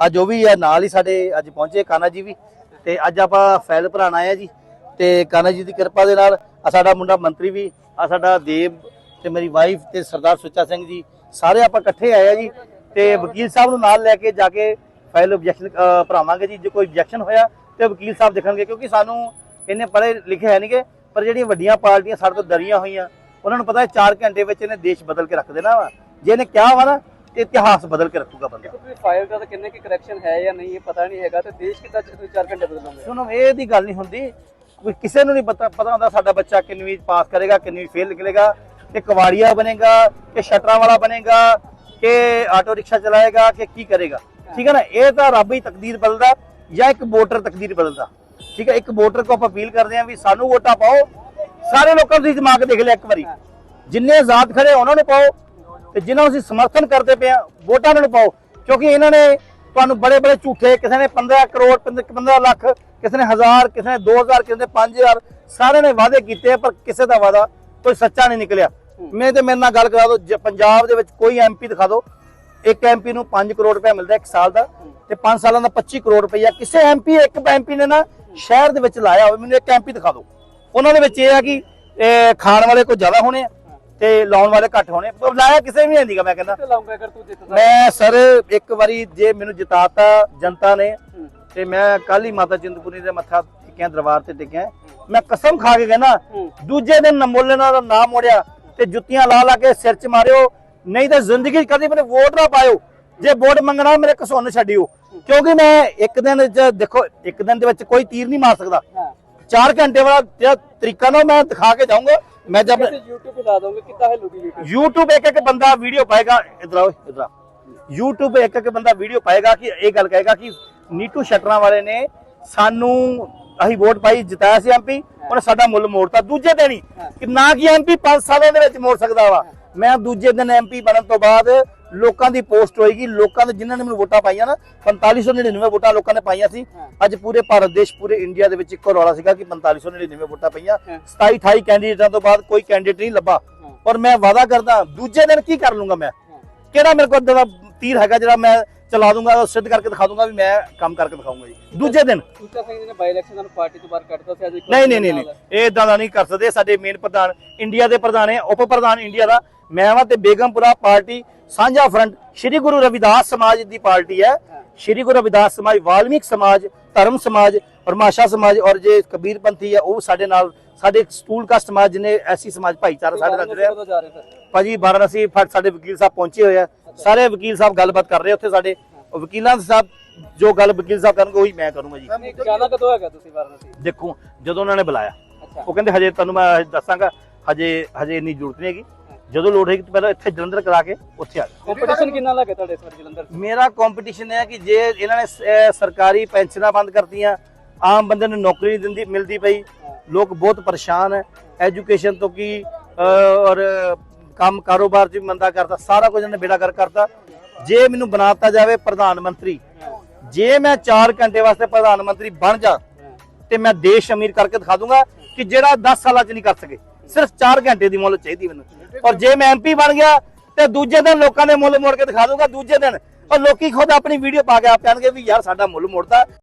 ਅੱਜ ਉਹ ਵੀ ਹੈ ਨਾਲ ਹੀ ਸਾਡੇ ਅੱਜ ਪਹੁੰਚੇ ਕਾਨਾ ਜੀ ਵੀ। ਤੇ ਅੱਜ ਆਪਾਂ ਫਾਈਲ ਭਰਾਣ ਆਇਆ ਜੀ। ਤੇ ਕਾਨਾ ਜੀ ਦੀ ਕਿਰਪਾ ਦੇ ਨਾਲ ਆ ਸਾਡਾ ਮੁੰਡਾ ਮੰਤਰੀ ਵੀ ਆ ਸਾਡਾ ਦੇਵ ਤੇ ਮੇਰੀ ਵਾਈਫ ਤੇ ਸਰਦਾਰ ਸੁੱਚਾ ਸਿੰਘ ਜੀ, ਸਾਰੇ ਆਪਾਂ ਇਕੱਠੇ ਆਏ ਆ ਜੀ। ਤੇ ਵਕੀਲ ਸਾਹਿਬ ਨੂੰ ਨਾਲ ਲੈ ਕੇ ਜਾ ਕੇ ਫਾਈਲ ਆਬਜੈਕਸ਼ਨ ਭਰਾਵਾਂਗੇ ਜੀ। ਜੇ ਕੋਈ ਆਬਜੈਕਸ਼ਨ ਹੋਇਆ ਤੇ ਵਕੀਲ ਸਾਹਿਬ ਦੇਖਣਗੇ, ਕਿਉਂਕਿ ਸਾਨੂੰ ਇਹਨੇ ਪੜ੍ਹੇ ਲਿਖੇ ਹੈ ਨਹੀਂਗੇ, ਪਰ ਜਿਹੜੀਆਂ ਵੱਡੀਆਂ ਪਾਰਟੀਆਂ ਸਾਡੇ ਤੋਂ ਡਰੀਆਂ ਹੋਈਆਂ, ਉਹਨਾਂ ਨੂੰ ਪਤਾ ਹੈ 4 ਘੰਟੇ ਵਿੱਚ ਇਹਨੇ ਦੇਸ਼ ਬਦਲ ਕੇ ਰੱਖ ਦੇਣਾ ਵਾ। ਜੇ ਇਹਨੇ ਕਿਹਾ ਵਾ ਨਾ ਇਤਿਹਾਸ ਬਦਲ ਕੇ ਰੱਖੂਗਾ ਬੰਦਾ। ਕੋਈ ਫਾਈਲ ਦਾ ਤਾਂ ਕਿੰਨੇ ਕੀ ਕਰੈਕਸ਼ਨ ਹੈ ਜਾਂ ਨਹੀਂ ਇਹ ਪਤਾ ਨਹੀਂ ਹੈਗਾ ਤੇ ਦੇਸ਼ ਕਿੱਦਾਂ ਤੁਸੀਂ 4 ਘੰਟੇ ਬਦਲੋਗੇ ਸੁਣੋ ਇਹ ਦੀ ਗੱਲ ਨਹੀਂ ਹੁੰਦੀ। ਕੋਈ ਕਿਸੇ ਨੂੰ ਨਹੀਂ ਪਤਾ ਪਤਾ ਹੁੰਦਾ ਸਾਡਾ ਬੱਚਾ ਕਿੰਨਵੀਂ ਪਾਸ ਕਰੇਗਾ ਕਿੰਨਵੀਂ ਫੇਲ ਨਿਕਲੇਗਾ ਕਿ ਕਵਾੜੀਆ ਬਣੇਗਾ ਕਿ ਸ਼ਟਰਾਂ ਵਾਲਾ ਬਣੇਗਾ ਕਿ ਆਟੋ ਰਿਕਸ਼ਾ ਚਲਾਏਗਾ ਕਿ ਕੀ ਕਰੇਗਾ। ਠੀਕ ਹੈ ਨਾ? ਇਹ ਤਾਂ ਰੱਬ ਹੀ ਤਕਦੀਰ ਬਦਲਦਾ ਜਾਂ ਇੱਕ ਵੋਟਰ ਤਕਦੀਰ ਬਦਲਦਾ। ਠੀਕ ਹੈ? ਇੱਕ ਵੋਟਰ ਕੋ ਆਪਾਂ ਅਪੀਲ ਕਰਦੇ ਹਾਂ ਵੀ ਸਾਨੂੰ ਵੋਟਾਂ ਪਾਓ। ਸਾਰੇ ਲੋਕਾਂ ਤੁਸੀਂ ਦਿਮਾਗ ਦੇਖ ਲਿਆ ਇੱਕ ਵਾਰੀ। ਜਿੰਨੇ ਆਜ਼ਾਦ ਖੜੇ ਉਹਨਾਂ ਨੂੰ ਪਾਓ। ਤੇ ਜਿਨ੍ਹਾਂ ਨੂੰ ਅਸੀਂ ਸਮਰਥਨ ਕਰਦੇ ਪਏ ਆ ਵੋਟਾਂ ਉਹਨਾਂ ਨੂੰ ਪਾਓ ਕਿਉਂਕਿ ਇਹਨਾਂ ਨੇ ਤੁਹਾਨੂੰ ਬੜੇ ਬੜੇ ਝੂਠੇ ਕਿਸੇ ਨੇ 15 ਕਰੋੜ 15 ਲੱਖ ਕਿਸੇ ਨੇ 1000 ਕਿਸੇ ਨੇ 2000 ਕਿਸੇ ਨੇ 5000 ਸਾਰਿਆਂ ਨੇ ਵਾਅਦੇ ਕੀਤੇ ਆ, ਪਰ ਕਿਸੇ ਦਾ ਵਾਅਦਾ ਕੋਈ ਸੱਚਾ ਨਹੀਂ ਨਿਕਲਿਆ। ਮੈਂ ਤੇ ਮੇਰੇ ਨਾਲ ਗੱਲ ਕਰਾ ਜੇ ਪੰਜਾਬ ਦੇ ਵਿੱਚ ਕੋਈ ਐਮਪੀ ਦਿਖਾ ਦਿਓ ਇੱਕ ਐਮਪੀ ਨੂੰ 5 ਕਰੋੜ ਰੁਪਏ ਮਿਲਦਾ ਇੱਕ ਸਾਲ ਦਾ ਤੇ 5 ਸਾਲਾਂ ਦਾ 25 ਕਰੋੜ ਰੁਪਈਆ ਕਿਸੇ ਐਮਪੀ ਇੱਕ ਐਮਪੀ ਨੇ ਨਾ ਸ਼ਹਿਰ ਦੇ ਵਿੱਚ ਲਾਇਆ ਹੋਵੇ ਮੈਨੂੰ ਇੱਕ ਐਮਪੀ ਦਿਖਾ ਦਿਓ। ਉਹਨਾਂ ਦੇ ਵਿੱਚ ਇਹ ਆ ਕਿ ਖਾਣ ਵਾਲੇ ਕੋਈ ਜ਼ਿਆਦਾ ਹੋਣੇ ਆ। ਤੇ ਲਾਉਣ ਵਾਲੇ ਘੱਟ ਹੋਣੇ। ਲਾਇਆ ਕਿਸੇ ਵੀ ਨਹੀਂ ਦੀਗਾ ਮੈਂ ਕਹਿੰਦਾ। ਤੇ ਲਾਉਂਗਾ ਅਗਰ ਤੂੰ ਜਿੱਤਦਾ? ਮੈਂ ਸਰ ਇੱਕ ਵਾਰੀ ਜੇ ਮੈਨੂੰ ਜਿਤਾਤਾ ਜਨਤਾ ਨੇ। ਤੇ ਮੈਂ ਕੱਲ ਹੀ ਮਾਤਾ ਚਿੰਤਪੁਰਨੀ ਦੇ ਮੱਥਾ ਟੇਕਿਆ ਦਰਬਾਰ ਤੇ ਟੇਕਿਆ। ਮੈਂ ਕਸਮ ਖਾ ਕੇ ਕਹਿੰਦਾ। ਦੂਜੇ ਦਿਨ ਨਮੋਲਣਾ ਦਾ ਨਾਮ ਮੋੜਿਆ ਤੇ ਜੁੱਤੀਆਂ ਲਾ ਲਾ ਕੇ ਸਿਰ 'ਚ ਮਾਰਿਓ ਨਹੀਂ ਤਾਂ ਜ਼ਿੰਦਗੀ 'ਚ ਕਦੀ ਮੇਰੇ ਵੋਟ ਨਾ ਪਾਇਓ। ਜੇ ਵੋਟ ਮੰਗਣਾ ਮੇਰੇ ਕਸੁੰਨ ਛੱਡਿਓ। ਕਿਉਂਕਿ ਮੈਂ ਇੱਕ ਦਿਨ 'ਚ ਦੇਖੋ ਇੱਕ ਦਿਨ ਦੇ ਵਿੱਚ ਕੋਈ ਤੀਰ ਨਹੀਂ ਮਾਰ ਸਕਦਾ। ਹਾਂ। 4 ਘੰਟੇ ਵਾਲਾ ਤਰੀਕਾ ਨਾ ਮੈਂ ਦਿਖਾ ਕੇ ਜਾਊਂਗਾ। ਮੈਂ ਜਦ ਤੇ YouTube ਤੇ ਲਾ ਦੋਗੇ ਕਿੱਦਾਂ ਹੈ ਲੋਗੀ YouTube? YouTube ਇੱਕ ਇੱਕ ਬੰਦਾ ਵੀਡੀਓ ਪਾਏਗਾ ਇਧਰ ਆਓ ਇਧਰ ਆ YouTube ਇੱਕ ਇੱਕ ਬੰਦਾ ਵੀਡੀਓ ਪਾਏਗਾ ਕਿ ਇਹ ਗੱਲ ਕਹੇਗਾ ਕਿ ਨੀਟੂ ਸ਼ਟਰਾਂ ਵਾਲੇ ਨੇ ਸਾਨੂੰ ਅਸੀਂ ਵੋਟ ਪਾਈ ਜਿਤਾਇਆ ਸੀ ਐਮਪੀ ਉਹਨੇ ਸਾਡਾ ਮੁੱਲ ਮੋੜਤਾ। ਦੂਜੇ ਦਿਨ ਹੀ ਕਿ ਨਾ ਕਿ ਐਮਪੀ 5 ਸਾਲਾਂ ਦੇ ਵਿੱਚ ਮੋੜ ਸਕਦਾ ਵਾ। ਮੈਂ ਦੂਜੇ ਦਿਨ ਐਮਪੀ ਬਣਨ ਤੋਂ ਬਾਅਦ ਲੋਕਾਂ ਦੀ ਪੋਸਟ ਹੋਏਗੀ ਲੋਕਾਂ ਦੇ ਜਿਨ੍ਹਾਂ ਨੇ ਮੈਨੂੰ ਵੋਟਾਂ ਪਾਈਆਂ ਨਾ 4599 ਵੋਟਾਂ ਲੋਕਾਂ ਨੇ ਪਾਈਆਂ ਸੀ। ਅੱਜ ਪੂਰੇ ਭਾਰਤ ਦੇਸ਼ ਪੂਰੇ ਇੰਡੀਆ ਦੇ ਵਿੱਚ ਇੱਕੋ ਰੌਲਾ ਸੀਗਾ ਕਿ 4599 ਵੋਟਾਂ ਪਈਆਂ। 27 28 ਕੈਂਡੀਡੇਟਾਂ ਤੋਂ ਬਾਅਦ ਕੋਈ ਕੈਂਡੀਡੇਟ ਨਹੀਂ ਲੱਭਾ। ਔਰ ਮੈਂ ਵਾਅਦਾ ਕਰਦਾ ਦੂਜੇ ਦਿਨ ਕੀ ਕਰ ਲੂੰਗਾ ਮੈਂ? ਕਿਹੜਾ ਮੇਰੇ ਕੋਲ ਦਾ ਤੀਰ ਹੈਗਾ ਜਿਹੜਾ ਮੈਂ ਚਲਾ ਦੂੰਗਾ ਉਹ ਸਿੱਧ ਕਰਕੇ ਦਿਖਾ ਦੂੰਗਾ ਵੀ ਮੈਂ ਕੰਮ ਕਰਕੇ ਦਿਖਾਊਂਗਾ ਜੀ। ਦੂਜੇ ਦਿਨ। ਸੁੱਚਾ ਸਿੰਘ ਜੀ ਨੇ ਬਾਈ ਇਲੈਕਸ਼ਨ ਨੂੰ ਪਾਰਟੀ ਤੋਂ ਬਾਹਰ ਕੱਢਤਾ ਸੀ ਅੱਜ ਨਹੀਂ ਨਹੀਂ ਨਹੀਂ ਇਹ ਇਦਾਂ ਦਾ ਨਹੀਂ ਕਰ ਸਕਦੇ। ਸਾਡੇ ਮੇਨ ਪ੍ਰਧਾਨ ਇੰਡੀਆ ਦੇ ਪ੍ਰਧਾਨ ਹੈ ਉਪ ਪ੍ਰਧਾਨ ਇੰਡੀਆ ਦਾ। ਮੈਂ ਵਾਂ ਤੇ ਬੇਗਮਪੁਰਾ ਪਾਰਟੀ ਸਾਂਝਾ ਫਰੰਟ ਸ਼੍ਰੀ ਗੁਰੂ ਰਵਿਦਾਸ ਸਮਾਜ ਦੀ ਪਾਰਟੀ ਹੈ। ਸ਼੍ਰੀ ਗੁਰੂ ਰਵਿਦਾਸ ਸਮਾਜ ਵਾਲਮੀਕ ਸਮਾਜ ਧਰਮ ਸਮਾਜ ਔਰ ਮਾਸ਼ਾ ਸਮਾਜ ਔਰ ਜੇ ਕਬੀਰਪੰਥੀ ਹੈ ਉਹ ਸਾਡੇ ਨਾਲ ਸਾਡੇ ਸਟੂਲ ਕਾਸਟ ਸਮਾਜ ਜਿਹਨੇ ਐਸੀ ਸਮਾਜ ਭਾਈਚਾਰਾ ਸਾਡੇ ਨਾਲ ਜੁੜਿਆ। ਭਾਜੀ ਵਾਰਾਣਸੀ ਸਾਡੇ ਵਕੀਲ ਸਾਹਿਬ ਪਹੁੰਚੇ ਹੋਏ ਆ। ਸਾਰੇ ਵਕੀਲ ਸਾਹਿਬ ਗੱਲਬਾਤ ਕਰ ਰਹੇ ਉੱਥੇ ਸਾਡੇ। ਵਕੀਲਾਂ ਸਾਹਿਬ ਜੋ ਗੱਲ ਵਕੀਲ ਸਾਹਿਬ ਕਰਨਗੇ ਉਹੀ ਮੈਂ ਕਰੂੰਗਾ ਜੀ। ਜਾਣਾ ਕਦੋਂ ਹੈਗਾ ਤੁਸੀਂ ਵਾਰਾਣਸੀ? ਦੇਖੋ ਜਦੋਂ ਉਹਨਾਂ ਨੇ ਬੁਲਾਇਆ। ਉਹ ਕਹਿੰਦੇ ਹਜੇ ਤੁਹਾਨੂੰ ਮੈਂ ਦੱਸਾਂਗਾ ਹਜੇ ਹਜੇ ਇੰਨੀ ਜ਼ਰੂਰਤ ਨਹੀਂ ਹੈਗੀ। ਜਦੋਂ ਲੋੜ ਤਾਂ ਪਹਿਲਾਂ ਇੱਥੇ ਜਲੰਧਰ ਕਰਾ ਕੇ ਉੱਥੇ ਆ ਜਾਓ ਕੰਪੀਟੀਸ਼ਨ ਕਿੰਨਾ ਲੱਗਾ ਤੁਹਾਡੇ ਇਸ ਵਾਰ ਜਲੰਧਰ? ਮੇਰਾ ਕੰਪੀਟੀਸ਼ਨ ਹੈ ਕਿ ਜੇ ਇਹਨਾਂ ਨੇ ਸ- ਅਹ ਸਰਕਾਰੀ ਪੈਨਸ਼ਨਾਂ ਬੰਦ ਕਰਤੀਆਂ ਆਮ ਬੰਦੇ ਨੂੰ ਨੌਕਰੀ ਨਹੀਂ ਦਿੰਦੀ ਮਿਲਦੀ ਪਈ। ਲੋਕ ਬਹੁਤ ਪਰੇਸ਼ਾਨ ਹੈ। ਐਜੂਕੇਸ਼ਨ ਤੋਂ ਕੀ ਅਹ, ਔਰ ਕੰਮ ਕਾਰੋਬਾਰ 'ਚ ਵੀ ਮੰਦਾ ਕਰਤਾ ਸਾਰਾ ਕੁਝ ਇਹਨੇ ਬੇੜਾ ਕਰ ਕਰਤਾ। ਜੇ ਮੈਨੂੰ ਬਣਾਤਾ ਜਾਵੇ ਪ੍ਰਧਾਨ ਮੰਤਰੀ ਜੇ ਮੈਂ 4 ਘੰਟੇ ਵਾਸਤੇ ਪ੍ਰਧਾਨ ਮੰਤਰੀ ਬਣ ਜਾ ਤੇ ਮੈਂ ਦੇਸ਼ ਅਮੀਰ ਕਰਕੇ ਦਿਖਾ ਦੂੰਗਾ ਕਿ ਜਿਹੜਾ 10 ਸਾਲਾਂ 'ਚ ਨਹੀਂ ਕਰ ਸਕੇ। ਸਿਰਫ 4 ਘੰਟੇ ਦੀ ਮੁੱਲ ਚਾਹੀਦੀ ਮੈਨੂੰ। ਔਰ ਜੇ ਮੈਂ ਐਮਪੀ ਬਣ ਗਿਆ ਤੇ ਦੂਜੇ ਦਿਨ ਲੋਕਾਂ ਦੇ ਮੁੱਲ ਮੋੜ ਕੇ ਦਿਖਾ ਦੂੰਗਾ ਦੂਜੇ ਦਿਨ। ਔਰ ਲੋਕੀ ਖੁਦ ਆਪਣੀ ਵੀਡੀਓ ਪਾ ਕੇ ਆਪ ਕਹਿਣਗੇ ਵੀ ਯਾਰ ਸਾਡਾ ਮੁੱਲ ਮੋੜਤਾ।